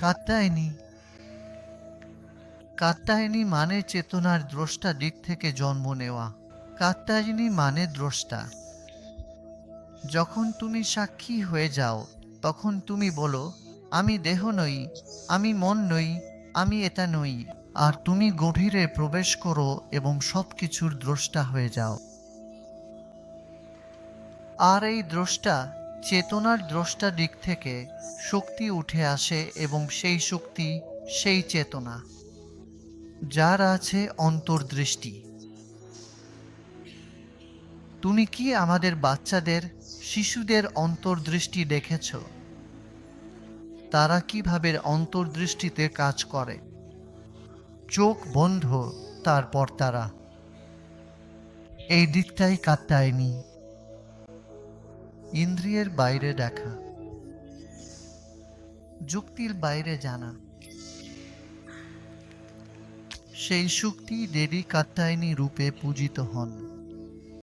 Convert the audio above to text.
কাত্যায়নী কাত্যায়নী মানে চেতনার দ্রষ্টা দিক থেকে জন্ম নেওয়া। কাত্যায়নী মানে দ্রষ্টা। যখন তুমি সাক্ষী হয়ে যাও, তখন তুমি বলো, আমি দেহ নই, আমি মন নই, আমি এটা নই। আর তুমি গভীরে প্রবেশ করো এবং সব কিছুর দ্রষ্টা হয়ে যাও। আর এই দ্রষ্টা চেতনার দ্রষ্টা দিক থেকে শক্তি উঠে আসে এবং সেই শক্তি সেই চেতনা, যার আছে অন্তর্দৃষ্টি। তুমি কি আমাদের বাচ্চাদের, শিশুদের অন্তর্দৃষ্টি দেখেছ? তারা কীভাবে অন্তর্দৃষ্টিতে কাজ করে? চোখ বন্ধ, তারপর তারা। এই দিকটাই কাত্তায়নি ইন্দ্রিয়ের বাইরে দেখা যুক্তির বাইরে জানা। সেই শক্তি দেবী কাত্যায়নী রূপে পূজিত হন।